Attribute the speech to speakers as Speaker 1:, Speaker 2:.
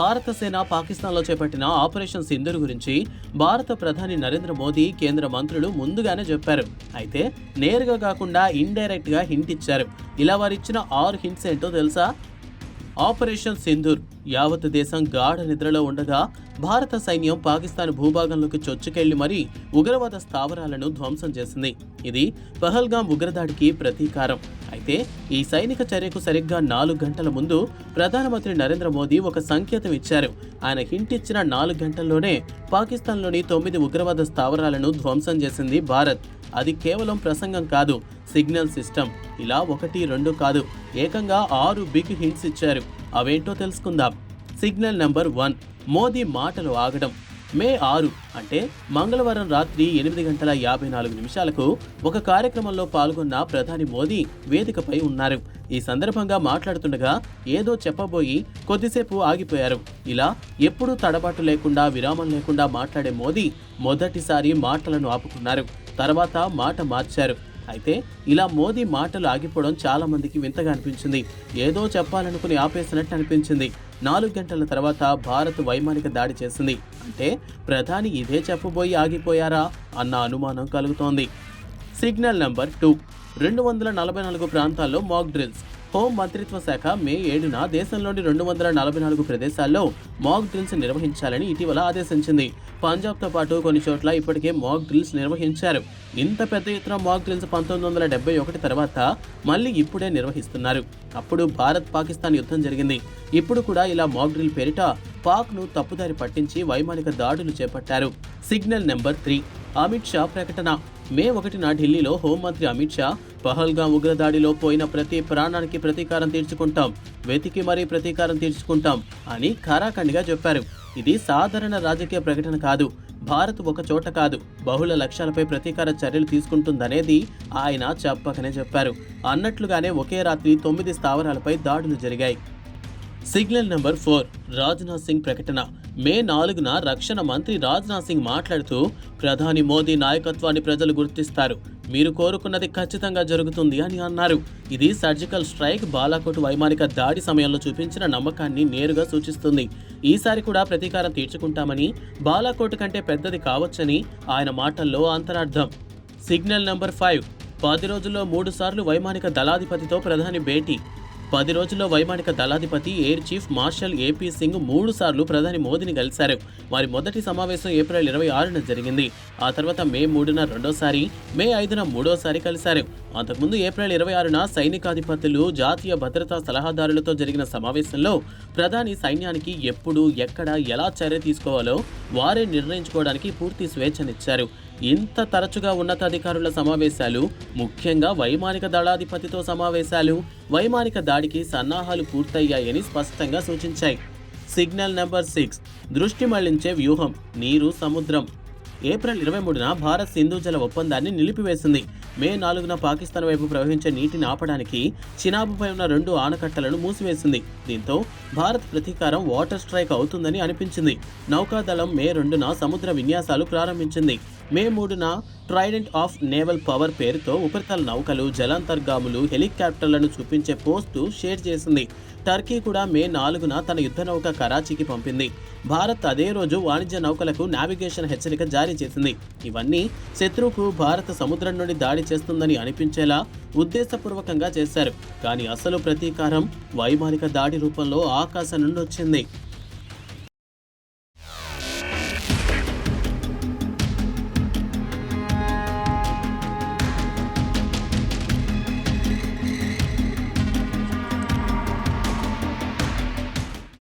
Speaker 1: భారత సేన పాకిస్తాన్లో చేపట్టిన ఆపరేషన్ సింధూర్ గురించి భారత ప్రధాని నరేంద్ర మోదీ కేంద్ర మంత్రులు ముందుగానే చెప్పారు. అయితే నేరుగా కాకుండా ఇండైరెక్ట్గా హింట్ ఇచ్చారు. ఇలా వారిచ్చిన ఆరు హింట్స్ ఏంటో తెలుసా? ఆపరేషన్ సింధూర్. యావత్ దేశం గాఢ నిద్రలో ఉండగా భారత సైన్యం పాకిస్తాన్ భూభాగంలోకి చొచ్చుకెళ్ళి మరీ ఉగ్రవాద స్థావరాలను ధ్వంసం చేసింది. ఇది పహల్గాం ఉగ్రదాడికి ప్రతీకారం. అయితే ఈ సైనిక చర్యకు సరిగ్గా నాలుగు గంటల ముందు ప్రధానమంత్రి నరేంద్ర మోదీ ఒక సంకేతం ఇచ్చారు. ఆయన హింట్ ఇచ్చిన నాలుగు గంటల్లోనే పాకిస్తాన్లోని తొమ్మిది ఉగ్రవాద స్థావరాలను ధ్వంసం చేసింది భారత్. అది కేవలం ప్రసంగం కాదు సిగ్నల్ సిస్టమ్. ఇలా ఒకటి రెండు కాదు. ఏకంగా ఆరు బిగ్ హింట్స్ ఇచ్చారు. అవేంటో తెలుసుకుందాం. సిగ్నల్ నెంబర్ వన్ మోదీ మాటలు ఆగడం. మే ఆరు అంటే మంగళవారం రాత్రి ఎనిమిది గంటల యాభై నాలుగు నిమిషాలకు ఒక కార్యక్రమంలో పాల్గొన్న ప్రధాని మోదీ వేదికపై ఉన్నారు. ఈ సందర్భంగా మాట్లాడుతుండగా ఏదో చెప్పబోయి కొద్దిసేపు ఆగిపోయారు. ఇలా ఎప్పుడూ తడబాటు లేకుండా విరామం లేకుండా మాట్లాడే మోదీ మొదటిసారి మాటలను ఆపుకున్నారు. తర్వాత మాట మార్చారు. అయితే ఇలా మోదీ మాటలు ఆగిపోవడం చాలా మందికి వింతగా అనిపించింది. ఏదో చెప్పాలనుకుని ఆపేసినట్టు అనిపించింది. నాలుగు గంటల తర్వాత భారత్ వైమానిక దాడి చేసింది. అంటే ప్రధాని ఇదే చెప్పబోయి ఆగిపోయారా అన్న అనుమానం కలుగుతోంది. Signal number two. రెండు వందల నలభై నాలుగు ప్రాంతాల్లో మాక్ డ్రిల్స్ హోం మంత్రిత్వ శాఖ మే ఏడున దేశంలోని రెండు వందల నలభై నాలుగు ప్రదేశాల్లో మాక్ డ్రిల్స్ నిర్వహించాలని ఇటీవల ఆదేశించింది. పంజాబ్తో పాటు కొన్ని చోట్ల ఇప్పటికే మాక్ డ్రిల్స్ నిర్వహించారు. ఇంత పెద్ద ఎత్తున మాక్ డ్రిల్స్ పంతొమ్మిది వందల డెబ్బై ఒకటి తర్వాత మళ్ళీ ఇప్పుడే నిర్వహిస్తున్నారు. అప్పుడు భారత్ పాకిస్తాన్ యుద్ధం జరిగింది. ఇప్పుడు కూడా ఇలా మాక్ డ్రిల్ పేరిట పాక్ను తప్పుదారి పట్టించి వైమానిక దాడులు చేపట్టారు. Signal number three Amit Shah ప్రకటన. మే ఒకటిన ఢిల్లీలో హోంమంత్రి అమిత్ షా పహల్గా ఉగ్రదాడిలో పోయిన ప్రతి ప్రాణానికి ప్రతీకారం తీర్చుకుంటాం. వెతికి మరీ ప్రతీకారం తీర్చుకుంటాం అని ఖరాఖండిగా చెప్పారు. ఇది సాధారణ రాజకీయ ప్రకటన కాదు. భారత్ ఒక చోట కాదు. బహుళ లక్ష్యాలపై ప్రతీకార చర్యలు తీసుకుంటుందనేది ఆయన చెప్పకనే చెప్పారు. అన్నట్లుగానే ఒకే రాత్రి తొమ్మిది స్థావరాలపై దాడులు జరిగాయి. Signal number four Rajnath Singh ప్రకటన. మే నాలుగున రక్షణ మంత్రి రాజ్నాథ్ సింగ్ మాట్లాడుతూ ప్రధాని మోదీ నాయకత్వాన్ని ప్రజలు గుర్తిస్తారు. మీరు కోరుకున్నది ఖచ్చితంగా జరుగుతుంది అని అన్నారు. ఇది సర్జికల్ స్ట్రైక్ బాలాకోట్ వైమానిక దాడి సమయంలో చూపించిన నమ్మకాన్ని నేరుగా సూచిస్తుంది. ఈసారి కూడా ప్రతీకారం తీర్చుకుంటామని బాలాకోట్ కంటే పెద్దది కావచ్చని ఆయన మాటల్లో అంతరార్థం. సిగ్నల్ నంబర్ ఫైవ్ పది రోజుల్లో మూడు సార్లు వైమానిక దళాధిపతితో ప్రధాని భేటీ. పది రోజుల్లో వైమానిక దళాధిపతి air chief marshal AP Singh మూడు సార్లు ప్రధాని మోదీని కలిశారు. వారి మొదటి సమావేశం ఏప్రిల్ ఇరవై ఆరున జరిగింది. ఆ తర్వాత మే మూడున రెండోసారి మే ఐదున మూడోసారి కలిశారు. అంతకుముందు ఏప్రిల్ ఇరవై ఆరున సైనికాధిపతులు జాతీయ భద్రతా సలహాదారులతో జరిగిన సమావేశంలో ప్రధాని సైన్యానికి ఎప్పుడు ఎక్కడ ఎలా చర్య తీసుకోవాలో వారే నిర్ణయించుకోవడానికి పూర్తి స్వేచ్ఛనిచ్చారు. ఇంత తరచుగా ఉన్నతాధికారుల సమావేశాలు ముఖ్యంగా వైమానిక దళాధిపతితో సమావేశాలు వైమానిక దాడికి సన్నాహాలు పూర్తయ్యాయని స్పష్టంగా సూచించాయి. సిగ్నల్ నెంబర్ సిక్స్ దృష్టి మళ్ళించే వ్యూహం నీరు సముద్రం. ఏప్రిల్ ఇరవై మూడున భారత్ సింధు జల ఒప్పందాన్ని నిలిపివేసింది. మే నాలుగున పాకిస్తాన్ వైపు ప్రవహించే నీటిని ఆపడానికి చినాబుపై ఉన్న రెండు ఆనకట్టలను మూసివేసింది. దీంతో భారత్ ప్రతీకారం వాటర్ స్ట్రైక్ అవుతుందని అనిపించింది. నౌకాదళం మే రెండున సముద్ర విన్యాసాలు ప్రారంభించింది. మే మూడున ట్రైడెంట్ ఆఫ్ నేవల్ పవర్ పేరుతో ఉపరితల నౌకలు జలాంతర్గాములు హెలికాప్టర్లను చూపించే పోస్టు షేర్ చేసింది. టర్కీ కూడా మే నాలుగున తన యుద్ధ నౌక కరాచీకి పంపింది. భారత్ అదే రోజు వాణిజ్య నౌకలకు నావిగేషన్ హెచ్చరిక జారీ చేసింది. ఇవన్నీ శత్రువుకు భారత సముద్రం నుండి దాడి చేస్తుందని అనిపించేలా ఉద్దేశపూర్వకంగా చేశారు. కానీ అసలు ప్రతీకారం వైమానిక దాడి రూపంలో ఆకాశం నుండి వచ్చింది.